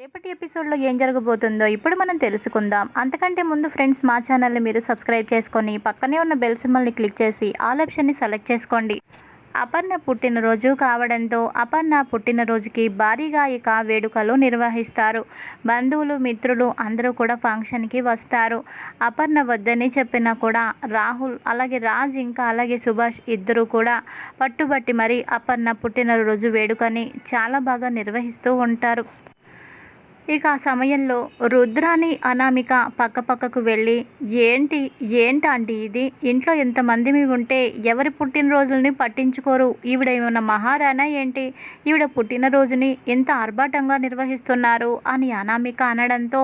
రేపటి ఎపిసోడ్లో ఏం జరగబోతుందో ఇప్పుడు మనం తెలుసుకుందాం. అంతకంటే ముందు ఫ్రెండ్స్ మా ఛానల్ని మీరు సబ్స్క్రైబ్ చేసుకొని పక్కనే ఉన్న బెల్ సింబల్ని క్లిక్ చేసి ఆల్ ఆప్షన్ని సెలెక్ట్ చేసుకోండి. అపర్ణ పుట్టినరోజు కావడంతో అపర్ణ పుట్టినరోజుకి భారీగా ఇక వేడుకలు నిర్వహిస్తారు. బంధువులు మిత్రులు అందరూ కూడా ఫంక్షన్కి వస్తారు. అపర్ణ వద్దని చెప్పినా కూడా రాహుల్ అలాగే రాజ్ ఇంకా అలాగే సుభాష్ ఇద్దరు కూడా పట్టుబట్టి మరి అపర్ణ పుట్టినరోజు వేడుకని చాలా బాగా నిర్వహిస్తూ ఉంటారు. ఇక ఆ సమయంలో రుద్రాని అనామిక పక్క పక్కకు వెళ్ళి ఏంటి ఏంటండి ఇది? ఇంట్లో ఎంతమంది మీ ఉంటే ఎవరి పుట్టినరోజుల్ని పట్టించుకోరు? ఈవిడ ఏమన్నా మహారాణా ఏంటి? ఈవిడ పుట్టినరోజుని ఎంత ఆర్భాటంగా నిర్వహిస్తున్నారు? అని అనామిక అనడంతో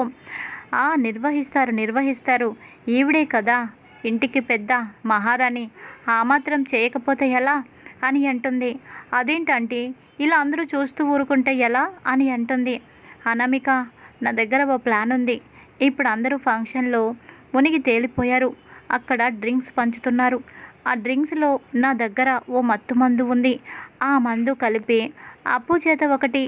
ఆ నిర్వహిస్తారు నిర్వహిస్తారు. ఈవిడే కదా ఇంటికి పెద్ద మహారాణి. ఆ మాత్రం చేయకపోతే ఎలా? అని అంటుంది. అదేంటంటే ఇలా అందరూ చూస్తూ ఊరుకుంటే ఎలా? అని అంటుంది. అనామిక నా దగ్గర ఓ ప్లాన్ ఉంది. ఇప్పుడు అందరూ ఫంక్షన్లో మునిగి తేలిపోయారు. అక్కడ డ్రింక్స్ పంచుతున్నారు. ఆ డ్రింక్స్లో నా దగ్గర ఓ మత్తు మందు ఉంది. ఆ మందు కలిపి అప్పు చేత ఒకటి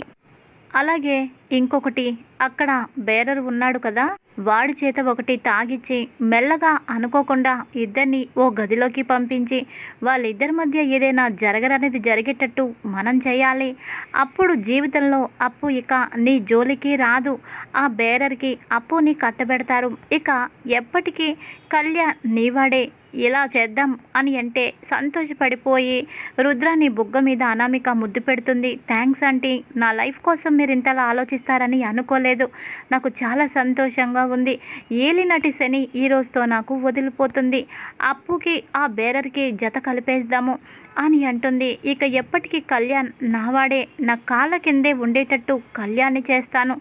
అలాగే ఇంకొకటి అక్కడ బేరర్ ఉన్నాడు కదా. వాడి చేత ఒకటి తాగిచ్చి మెల్లగా అనుకోకుండా ఇద్దరిని ఓ గదిలోకి పంపించి వాళ్ళిద్దరి మధ్య ఏదైనా జరగరనేది జరిగేటట్టు మనం చేయాలి. అప్పుడు జీవితంలో అప్పు ఇక నీ జోలికి రాదు. ఆ బేరర్కి అప్పుని కట్టబెడతారు. ఇక ఎప్పటికీ కళ్యాణ్ నీవాడే ఇలా చేద్దాం అని అంటే సంతోషపడిపోయి రుద్రాని బుగ్గ మీద అనామిక ముద్దు పెడుతుంది. Thanks aunty. నా లైఫ్ కోసం మీరు ఇంతలా ఆలోచిస్తారని అనుకోలేదు. నాకు చాలా సంతోషంగా ఉంది. ఏలినటి శని ఈ రోజుతో నాకు వదిలిపోతుంది. అప్పుకి ఆ బేరర్కి జత కలిపేద్దాము అని అంటుంది. ఇక ఎప్పటికీ కళ్యాణ్ నావాడే. నా కాళ్ళ కిందే ఉండేటట్టు కళ్యాణ్ని చేస్తాను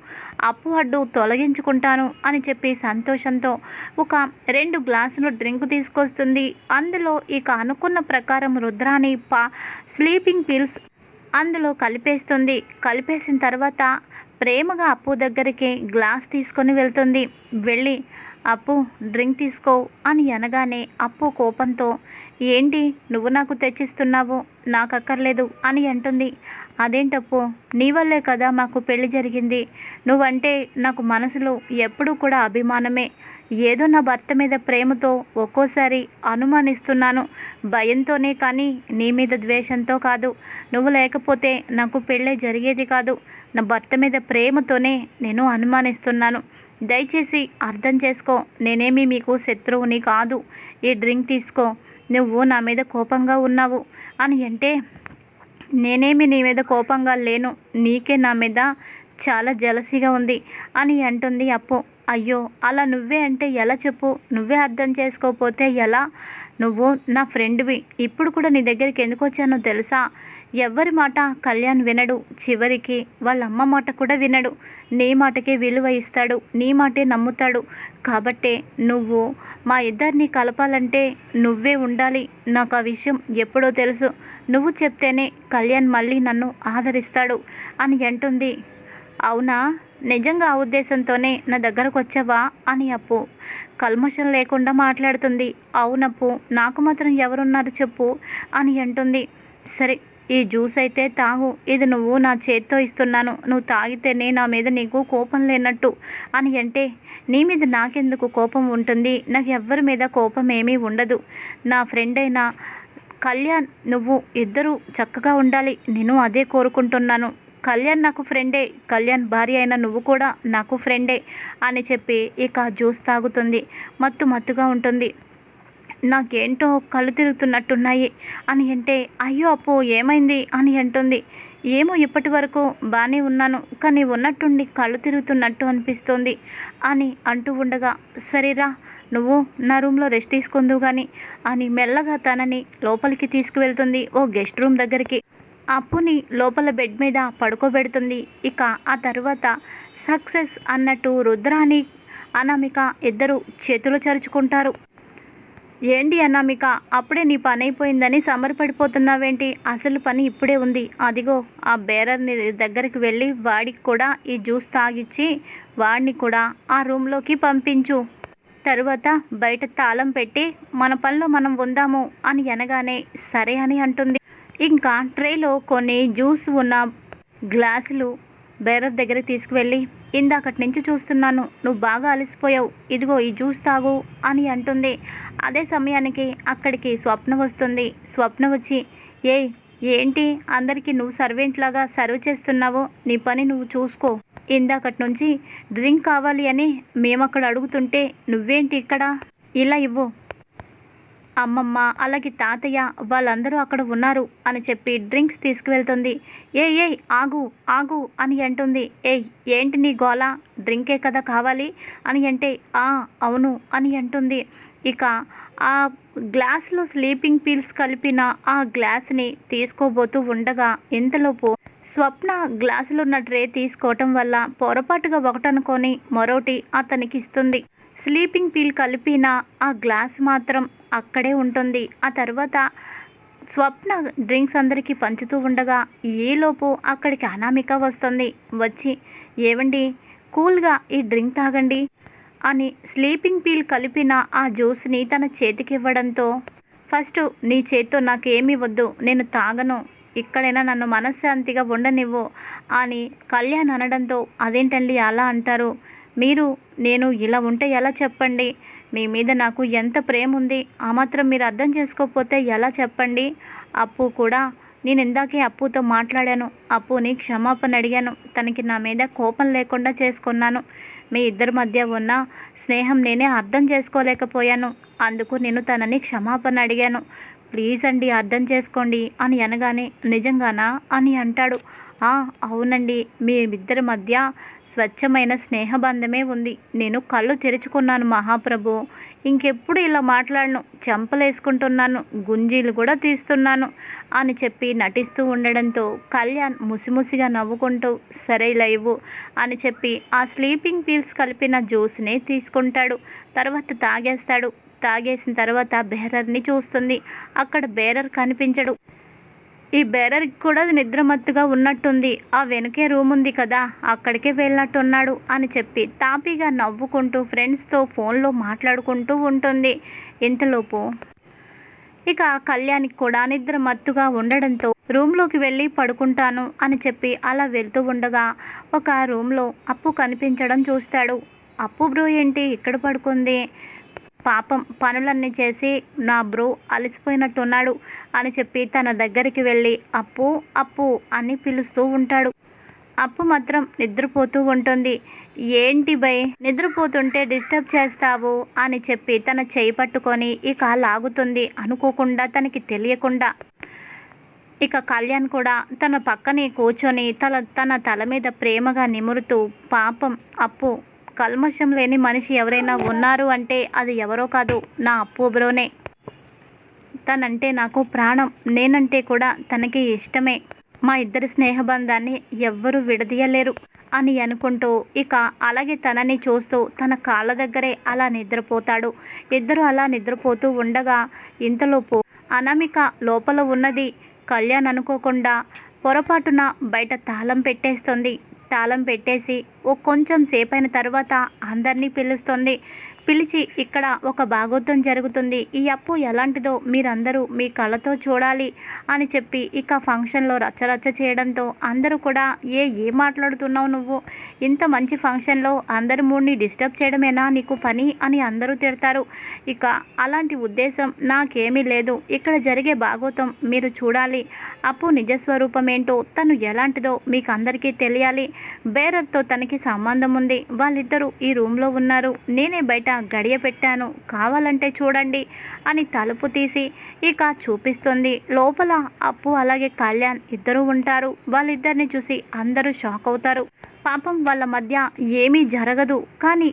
అప్పు అడ్డు తొలగించుకుంటాను అని చెప్పి సంతోషంతో ఒక రెండు గ్లాసులు డ్రింక్ తీసుకొస్తుంది. అందులో ఇక అనుకున్న ప్రకారం రుద్రాని పా స్లీపింగ్ పిల్స్ అందులో కలిపేస్తుంది. కలిపేసిన తర్వాత ప్రేమగా అప్పు దగ్గరికి గ్లాస్ తీసుకొని వెళ్తుంది. వెళ్ళి అప్పు డ్రింక్ తీసుకో అని అనగానే అప్పు కోపంతో ఏంటి? నువ్వు నాకు తెచ్చిస్తున్నావు. నాకు అక్కర్లేదు అని అంటుంది. అదేంటప్పు? నీ వల్లే కదా మాకు పెళ్ళి జరిగింది. నువ్వంటే నాకు మనసులో ఎప్పుడూ కూడా అభిమానమే. ఏదో నా భర్త మీద ప్రేమతో ఒక్కోసారి అనుమానిస్తున్నాను. భయంతోనే కానీ నీ మీద ద్వేషంతో కాదు. నువ్వు లేకపోతే నాకు పెళ్ళే జరిగేది కాదు. నా భర్త మీద ప్రేమతోనే నేను అనుమానిస్తున్నాను. దయచేసి అర్థం చేసుకో. నేనేమి మీకు శత్రువుని కాదు. ఈ డ్రింక్ తీసుకో. నువ్వు నా మీద కోపంగా ఉన్నావు. అని అంటే నేనేమి నీ మీద కోపంగా లేను. నీకే నా మీద చాలా జలసిగా ఉంది అని అంటుంది అప్పు. అయ్యో అలా నువ్వే అంటే ఎలా చెప్పు? నువ్వే అర్థం చేసుకోకపోతే ఎలా? నువ్వు నా ఫ్రెండ్వి. ఇప్పుడు కూడా నీ దగ్గరికి ఎందుకు వచ్చానో తెలుసా? ఎవరి మాట కళ్యాణ్ వినడు. చివరికి వాళ్ళ అమ్మ మాట కూడా వినడు. నీ మాటకే విలువ ఇస్తాడు. నీ మాటే నమ్ముతాడు. కాబట్టే నువ్వు మా ఇద్దరిని కలపాలంటే నువ్వే ఉండాలి. నాకు ఆ విషయం ఎప్పుడో తెలుసు. నువ్వు చెప్తేనే కళ్యాణ్ మళ్ళీ నన్ను ఆదరిస్తాడు అని అంటుంది. అవునా? నిజంగా ఆ ఉద్దేశంతోనే నా దగ్గరకు వచ్చావా అని అప్పు. కల్మషం లేకుండా మాట్లాడుతుంది. అవునప్పు నాకు మాత్రం ఎవరున్నారు చెప్పు అని అంటుంది. సరే ఈ జ్యూస్ అయితే తాగు. ఇది నువ్వు నా చేత్తో ఇస్తున్నాను. నువ్వు తాగితేనే నా మీద నీకు కోపం లేనట్టు. అని అంటే నీ మీద నాకెందుకు కోపం ఉంటుంది? నాకు ఎవ్వరి మీద కోపం ఏమీ ఉండదు. నా ఫ్రెండ్ అయిన కళ్యాణ్ నువ్వు ఇద్దరు చక్కగా ఉండాలి. నేను అదే కోరుకుంటున్నాను. కళ్యాణ్ నాకు ఫ్రెండే కళ్యాణ్ భార్య అయిన నువ్వు కూడా నాకు ఫ్రెండే అని చెప్పి ఇక జ్యూస్ తాగుతుంది. మత్తు మత్తుగా ఉంటుంది. నాకేంటో కళ్ళు తిరుగుతున్నట్టున్నాయి. అని అంటే అయ్యో అప్పు ఏమైంది? అని అంటుంది. ఏమో ఇప్పటి వరకు బాగానే ఉన్నాను కానీ ఉన్నట్టుండి కళ్ళు తిరుగుతున్నట్టు అనిపిస్తుంది అని అంటూ ఉండగా సరేరా నువ్వు నా రూమ్లో రెస్ట్ తీసుకుందువు కానీ అని మెల్లగా తనని లోపలికి తీసుకువెళ్తుంది ఓ గెస్ట్ రూమ్ దగ్గరికి. అప్పుని లోపల బెడ్ మీద పడుకోబెడుతుంది. ఇక ఆ తర్వాత సక్సెస్ అన్నట్టు రుద్రాని అనామిక ఇద్దరు చేతులు చరుచుకుంటారు. ఏంటి అనామిక? అప్పుడే నీ పని అయిపోయిందని సమరపడిపోతున్నావేంటి అసలు పని ఇప్పుడే ఉంది. అదిగో ఆ బేరర్ని దగ్గరికి వెళ్ళి వాడికి కూడా ఈ జ్యూస్ తాగిచ్చి వాడిని కూడా ఆ రూమ్లోకి పంపించు. తరువాత బయట తాళం పెట్టి మన పనిలో మనం ఉందాము అని అనగానే సరే అని అంటుంది. ఇంకా ట్రేలో కొన్ని జ్యూస్ ఉన్న గ్లాసులు బేరర్ దగ్గరికి తీసుకువెళ్ళి ఇందాకటి నుంచి చూస్తున్నాను. నువ్వు బాగా అలసిపోయావు. ఇదిగో ఈ జ్యూస్ తాగు అని అంటుంది. అదే సమయానికి అక్కడికి స్వప్న వస్తుంది. స్వప్న వచ్చి ఏయ్ ఏంటి? అందరికీ నువ్వు సర్వెంట్ లాగా సర్వ్ చేస్తున్నావు. నీ పని నువ్వు చూసుకో. ఇందాకటి నుంచి డ్రింక్ కావాలి అని మేము అక్కడ అడుగుతుంటే నువ్వేంటి ఇక్కడ? ఇలా ఇవ్వు. అమ్మమ్మ అలాగే తాతయ్య వాళ్ళందరూ అక్కడ ఉన్నారు అని చెప్పి డ్రింక్స్ తీసుకువెళ్తుంది. ఏ ఏయ్ ఆగు ఆగు అని అంటుంది. ఏయ్ ఏంటి నీ గోళ డ్రింకే కదా కావాలి అని అంటే ఆ అవును అని అంటుంది. ఇక ఆ గ్లాస్లో స్లీపింగ్ పీల్స్ కలిపిన ఆ గ్లాస్ని తీసుకోబోతూ ఉండగా ఇంతలోపు స్వప్న గ్లాసులున్న ట్రే తీసుకోవటం వల్ల పొరపాటుగా ఒకటనుకొని మరోటి అతనికి ఇస్తుంది. స్లీపింగ్ పీల్ కలిపిన ఆ గ్లాస్ మాత్రం అక్కడే ఉంటుంది. ఆ తర్వాత స్వప్న డ్రింక్స్ అందరికీ పంచుతూ ఉండగా ఏలోపు అక్కడికి అనామిక వస్తుంది. వచ్చి ఏవండి కూల్గా ఈ డ్రింక్ తాగండి అని స్లీపింగ్ పీల్ కలిపిన ఆ జ్యూస్ని తన చేతికి ఇవ్వడంతో ఫస్ట్ నీ చేత్తో నాకేమీ వద్దు నేను తాగను. ఇక్కడైనా నన్ను మనశ్శాంతిగా ఉండనివ్వు అని కళ్యాణ్ అనడంతో అదేంటండి అలా అంటారు? మీరు నేను ఇలా ఉంటే ఎలా చెప్పండి? మీ మీద నాకు ఎంత ప్రేమ ఉంది? ఆ మాత్రం మీరు అర్థం చేసుకోకపోతే ఎలా చెప్పండి? అప్పు కూడా నేను ఇందాకే అప్పుతో మాట్లాడాను. అప్పుని క్షమాపణ అడిగాను. తనకి నా మీద కోపం లేకుండా చేసుకున్నాను. మీ ఇద్దరి మధ్య ఉన్న స్నేహం నేనే అర్థం చేసుకోలేకపోయాను. అందుకు నేను తనని క్షమాపణ అడిగాను. ప్లీజ్ అండి అర్థం చేసుకోండి అని అనగానే నిజంగానా? అని అంటాడు. అవునండి. మీ ఇద్దరి మధ్య స్వచ్ఛమైన స్నేహబంధమే ఉంది. నేను కళ్ళు తెరుచుకున్నాను మహాప్రభు. ఇంకెప్పుడు ఇలా మాట్లాడను? చెంపలేసుకుంటున్నాను. గుంజీలు కూడా తీస్తున్నాను అని చెప్పి నటిస్తూ ఉండడంతో కళ్యాణ్ ముసిముసిగా నవ్వుకుంటూ సరే లైవు అని చెప్పి ఆ స్లీపింగ్ పీల్స్ కలిపిన జ్యూస్ని తీసుకుంటాడు. తర్వాత తాగేస్తాడు. తాగేసిన తర్వాత బేరర్ని చూస్తుంది. అక్కడ బేరర్ కనిపించడు. ఈ బేరర్కి కూడా నిద్రమత్తుగా ఉన్నట్టుంది. ఆ వెనుకే రూమ్ ఉంది కదా అక్కడికే వెళ్ళినట్టున్నాడు అని చెప్పి తాపీగా నవ్వుకుంటూ ఫ్రెండ్స్తో ఫోన్లో మాట్లాడుకుంటూ ఉంటుంది. ఇంతలోపు ఇక కళ్యాణ్కి కూడా నిద్ర మత్తుగా ఉండడంతో రూమ్లోకి వెళ్ళి పడుకుంటాను అని చెప్పి అలా వెళ్తూ ఉండగా ఒక రూమ్లో అప్పు కనిపించడం చూస్తాడు. అప్పు బ్రో ఏంటి? ఇక్కడ పడుకుంది. పాపం పనులన్నీ చేసి నా బ్రో అలసిపోయినట్టున్నాడు అని చెప్పి తన దగ్గరికి వెళ్ళి అప్పు అప్పు అని పిలుస్తూ ఉంటాడు. అప్పు మాత్రం నిద్రపోతూ ఉంటుంది. ఏంటి బై నిద్రపోతుంటే డిస్టర్బ్ చేస్తావు? అని చెప్పి తన చేయి పట్టుకొని ఇక లాగుతుంది అనుకోకుండా తనకి తెలియకుండా. ఇక కళ్యాణ్ కూడా తన పక్కనే కూర్చొని తల తన తల మీద ప్రేమగా నిమురుతూ పాపం అప్పు కల్మషం లేని మనిషి ఎవరైనా ఉన్నారు అంటే అది ఎవరో కాదు నా అప్పు బ్రోనే. తనంటే నాకు ప్రాణం నేనంటే కూడా తనకి ఇష్టమే. మా ఇద్దరి స్నేహబంధాన్ని ఎవ్వరూ విడదీయలేరు అని అనుకుంటూ ఇక అలాగే తనని చూస్తూ తన కాళ్ళ దగ్గరే అలా నిద్రపోతాడు. ఇద్దరు అలా నిద్రపోతూ ఉండగా ఇంతలోపు అనామిక లోపల ఉన్నది. కళ్యాణ్ అనుకోకుండా పొరపాటున బయట తాళం పెట్టేస్తుంది. తాళం పెట్టేసి కొంచెం సేపైన తర్వాత అందరినీ పిలుస్తుంది. పిలిచి ఇక్కడ ఒక భాగోత్వం జరుగుతుంది. ఈ అప్పు ఎలాంటిదో మీరందరూ మీ కళ్ళతో చూడాలి అని చెప్పి ఇక ఫంక్షన్లో రచ్చరచ్చ చేయడంతో అందరూ కూడా ఏ ఏం మాట్లాడుతున్నావు నువ్వు? ఇంత మంచి ఫంక్షన్లో అందరి మూడ్ని డిస్టర్బ్ చేయడమేనా నీకు పని? అని అందరూ తిడతారు. ఇక అలాంటి ఉద్దేశం నాకేమీ లేదు. ఇక్కడ జరిగే భాగోతం మీరు చూడాలి. అప్పు నిజస్వరూపం ఏంటో తను ఎలాంటిదో మీకు అందరికీ తెలియాలి. బేరర్తో తనకి సంబంధం ఉంది. వాళ్ళిద్దరూ ఈ రూమ్లో ఉన్నారు. నేనే బయట గడియ పెట్టాను కావాలంటే చూడండి అని తలుపు తీసి ఇక చూపిస్తుంది. లోపల అప్పు అలాగే కళ్యాణ్ ఇద్దరు ఉంటారు. వాళ్ళిద్దరిని చూసి అందరూ షాక్ అవుతారు. పాపం వాళ్ళ మధ్య ఏమీ జరగదు. కానీ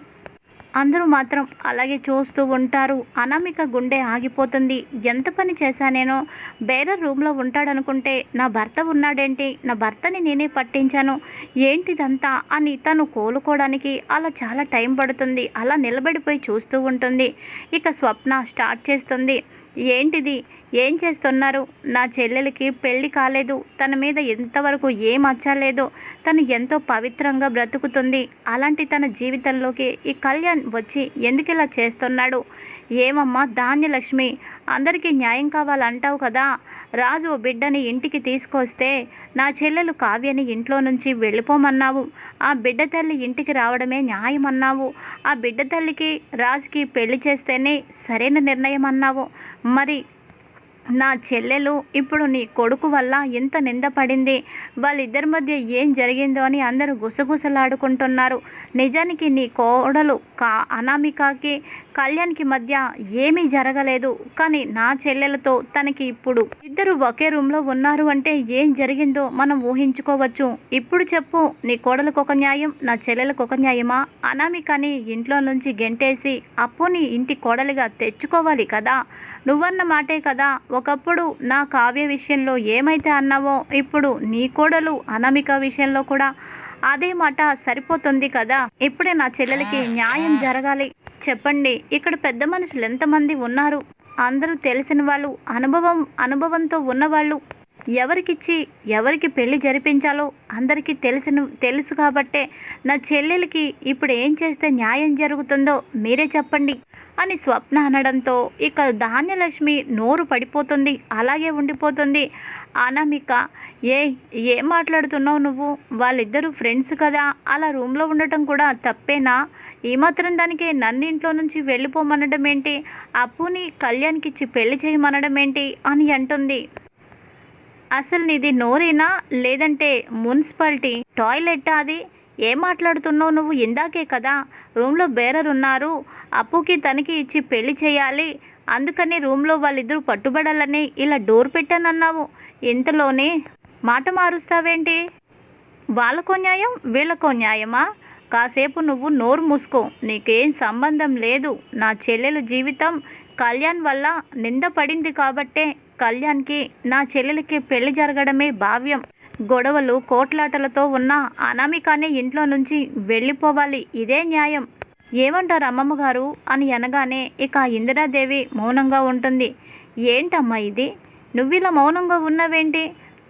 అందరూ మాత్రం అలాగే చూస్తూ ఉంటారు. అనామిక గుండె ఆగిపోతుంది. ఎంత పని చేశానేనో బేరర్ రూమ్లో ఉంటాడనుకుంటే నా భర్త ఉన్నాడేంటి? నా భర్తని నేనే పట్టించాను. ఏంటిదంతా? అని తను కోలుకోవడానికి అలా చాలా టైం పడుతుంది. అలా నిలబడిపోయి చూస్తూ ఉంటుంది. ఇక స్వప్న స్టార్ట్ చేస్తుంది. ఏంటిది? ఏం చేస్తున్నారు? నా చెల్లెలకి పెళ్ళి కాలేదు. తన మీద ఎంతవరకు ఏం అచ్చలేదు తను ఎంతో పవిత్రంగా బ్రతుకుతుంది. అలాంటి తన జీవితంలోకి ఈ కళ్యాణ్ వచ్చి ఎందుకు ఇలా చేస్తున్నాడు? ఏమమ్మా ధాన్యలక్ష్మి అందరికీ న్యాయం కావాలంటావు కదా. రాజు ఓ బిడ్డని ఇంటికి తీసుకొస్తే నా చెల్లెలు కావ్యని ఇంట్లో నుంచి వెళ్ళిపోమన్నావు. ఆ బిడ్డ తల్లి ఇంటికి రావడమే న్యాయం అన్నావు ఆ బిడ్డ తల్లికి రాజుకి పెళ్ళి చేస్తేనే సరైన నిర్ణయం అన్నావు మరి నా చెల్లెలు ఇప్పుడు నీ కొడుకు వల్ల ఎంత నింద పడింది? వాళ్ళిద్దరి మధ్య ఏం జరిగిందో అని అందరూ గుసగుసలాడుకుంటున్నారు. నిజానికి నీ కోడలు కా అనామికకి కళ్యాణ్కి మధ్య ఏమీ జరగలేదు. కానీ నా చెల్లెలతో తనకి ఇప్పుడు ఇద్దరు ఒకే రూమ్లో ఉన్నారు అంటే ఏం జరిగిందో మనం ఊహించుకోవచ్చు. ఇప్పుడు చెప్పు నీ కోడలకు ఒక న్యాయం నా చెల్లెలకు ఒక న్యాయమా? అనామికని ఇంట్లో నుంచి గెంటేసి అప్పుని ఇంటి కోడలిగా తెచ్చుకోవాలి కదా? నువ్వన్న మాటే కదా ఒకప్పుడు నా కావ్య విషయంలో ఏమైతే అన్నావో ఇప్పుడు నీ కోడలు అనామిక విషయంలో కూడా అదే మాట సరిపోతుంది కదా? ఇప్పుడే నా చెల్లెలకి న్యాయం జరగాలి. చెప్పండి ఇక్కడ పెద్ద మనుషులు ఎంతమంది ఉన్నారు? అందరూ తెలిసిన వాళ్ళు అనుభవం అనుభవంతో ఉన్నవాళ్ళు. ఎవరికిచ్చి ఎవరికి పెళ్ళి జరిపించాలో అందరికీ తెలిసిన తెలుసు కాబట్టే నా చెల్లెలకి ఇప్పుడు ఏం చేస్తే న్యాయం జరుగుతుందో మీరే చెప్పండి అని స్వప్న అనడంతో ఇక ధాన్యలక్ష్మి నోరు పడిపోతుంది అలాగే ఉండిపోతుంది. అనామిక ఏ ఏం మాట్లాడుతున్నావు నువ్వు? వాళ్ళిద్దరూ ఫ్రెండ్స్ కదా అలా రూమ్లో ఉండటం కూడా తప్పేనా? ఈ మాత్రం దానికి నన్ను ఇంట్లో నుంచి వెళ్ళిపోమనడం ఏంటి? అప్పుని కళ్యాణ్కి ఇచ్చి పెళ్ళి చేయమనడం ఏంటి? అని అంటుంది. అసలు నీది నోరేనా? లేదంటే మున్సిపాలిటీ టాయిలెట్ అది? ఏం మాట్లాడుతున్నావు నువ్వు ఇందాకే కదా? రూమ్లో బేరర్ ఉన్నారు అప్పుకి తనకి ఇచ్చి పెళ్ళి చేయాలి. అందుకని రూమ్లో వాళ్ళిద్దరూ పట్టుబడాలని ఇలా డోర్ పెట్టానన్నావు. ఇంతలోనే మాట మారుస్తావేంటి? వాళ్ళకో న్యాయం వీళ్ళకో న్యాయమా? కాసేపు నువ్వు నోరు మూసుకో. నీకేం సంబంధం లేదు. నా చెల్లెలు జీవితం కళ్యాణ్ వల్ల నింద పడింది కాబట్టే కళ్యాణ్కి నా చెల్లెలకి పెళ్ళి జరగడమే భావ్యం. గొడవలు కోట్లాటలతో ఉన్న అనామికానే ఇంట్లో నుంచి వెళ్ళిపోవాలి. ఇదే న్యాయం. ఏమంటారు అమ్మమ్మ గారు? అని అనగానే ఇక ఇందిరాదేవి మౌనంగా ఉంటుంది. ఏంటమ్మా ఇది? నువ్విలా మౌనంగా ఉన్నవేంటి?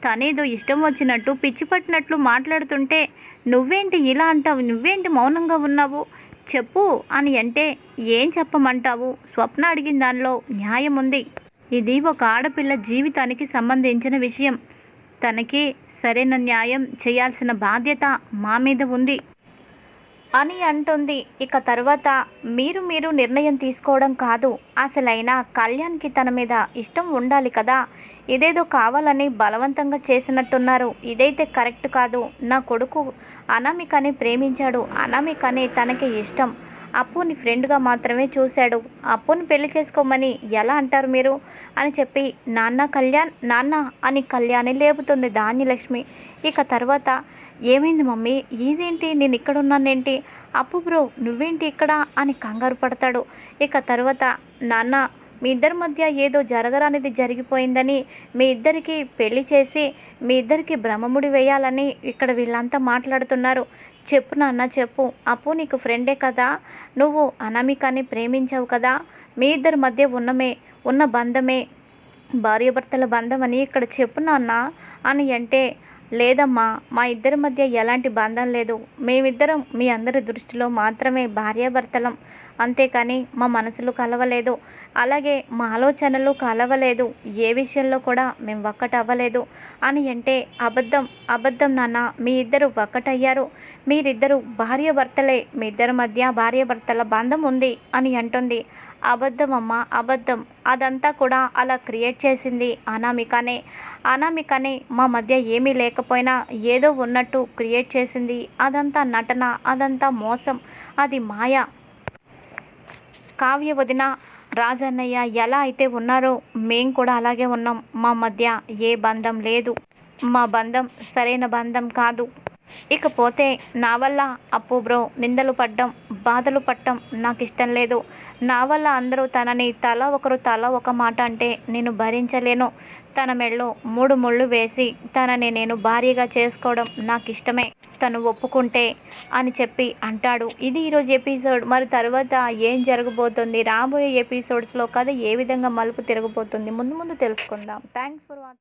తనేదో ఇష్టం వచ్చినట్టు పిచ్చి పట్టినట్లు మాట్లాడుతుంటే నువ్వేంటి ఇలా అంటావు? నువ్వేంటి మౌనంగా ఉన్నావు? చెప్పు అని అంటే ఏం చెప్పమంటావు? స్వప్న అడిగిన దానిలో న్యాయం ఉంది. ఇది ఒక ఆడపిల్ల జీవితానికి సంబంధించిన విషయం. తనకి సరైన న్యాయం చేయాల్సిన బాధ్యత మా మీద ఉంది. అని అంటుంది. ఇక తర్వాత మీరు మీరు నిర్ణయం తీసుకోవడం కాదు. అసలైన కళ్యాణ్కి తన మీద ఇష్టం ఉండాలి కదా. ఇదేదో కావాలని బలవంతంగా చేసినట్టున్నారు. ఇదైతే కరెక్ట్ కాదు. నా కొడుకు అనామికని ప్రేమించాడు. అనామికని తనకి ఇష్టం. అప్పుని ఫ్రెండ్గా మాత్రమే చూశాడు. అప్పుని పెళ్ళి చేసుకోమని ఎలా అంటారు మీరు? అని చెప్పి నాన్న కళ్యాణ్ నాన్న అని కళ్యాణి లేపుతుంది ధాన్యలక్ష్మి. ఇక తర్వాత ఏమైంది మమ్మీ? ఇదేంటి? నేను ఇక్కడ ఉన్నానేంటి అప్పు బ్రో నువ్వేంటి ఇక్కడ? అని కంగారు పడతాడు. ఇక తర్వాత నాన్న మీ ఇద్దరి మధ్య ఏదో జరగరానిది జరిగిపోయిందని మీ ఇద్దరికి పెళ్ళి చేసి మీ ఇద్దరికి బ్రహ్మముడి వేయాలని ఇక్కడ వీళ్ళంతా మాట్లాడుతున్నారు. చెప్పు నాన్న చెప్పు. అప్పు నీకు ఫ్రెండే కదా. నువ్వు అనామికాని ప్రేమించావు కదా. మీ ఇద్దరి మధ్య ఉన్నమే ఉన్న బంధమే భార్యాభర్తల బంధం అని ఇక్కడ చెప్పు నాన్న అని అంటే లేదమ్మా మా ఇద్దరి మధ్య ఎలాంటి బంధం లేదు. మేమిద్దరం మీ అందరి దృష్టిలో మాత్రమే భార్యాభర్తలం. అంతేకాని మా మనసులు కలవలేదు. అలాగే మా ఆలోచనలు కలవలేదు. ఏ విషయంలో కూడా మేము ఒక్కటి అవ్వలేదు అని అంటే అబద్ధం అబద్ధం నాన్న మీ ఇద్దరు ఒక్కటయ్యారు. మీరిద్దరు భార్యాభర్తలే. మీ ఇద్దరి మధ్య భార్యాభర్తల బంధం ఉంది అని అంటుంది. అబద్ధం అబద్ధం. అదంతా కూడా అలా క్రియేట్ చేసింది అనామికనే. అనామికనే మా మధ్య ఏమీ లేకపోయినా ఏదో ఉన్నట్టు క్రియేట్ చేసింది. అదంతా నటన అదంతా మోసం. అది మాయ. కావ్య వదిన రాజన్నయ్య ఎలా అయితే ఉన్నారో మేం కూడా అలాగే ఉన్నాం. మా మధ్య ఏ బంధం లేదు. మా బంధం సరైన బంధం కాదు. ఇకపోతే నా వల్ల అప్పు బ్రో నిందలు పడ్డం బాధలు పట్టడం నాకు ఇష్టం లేదు. నా వల్ల అందరూ తనని తల ఒకరు తల ఒక మాట అంటే నేను భరించలేను. తన మెళ్ళో మూడు ముళ్ళు వేసి తనని నేను భారీగా చేసుకోవడం నాకు ఇష్టమే తను ఒప్పుకుంటే అని చెప్పి అంటాడు. ఇది ఈరోజు ఎపిసోడ్. మరి తర్వాత ఏం జరగబోతుంది? రాబోయే ఎపిసోడ్స్లో కథ ఏ విధంగా మలుపు తిరగబోతుంది? ముందు ముందు తెలుసుకుందాం. Thanks for watching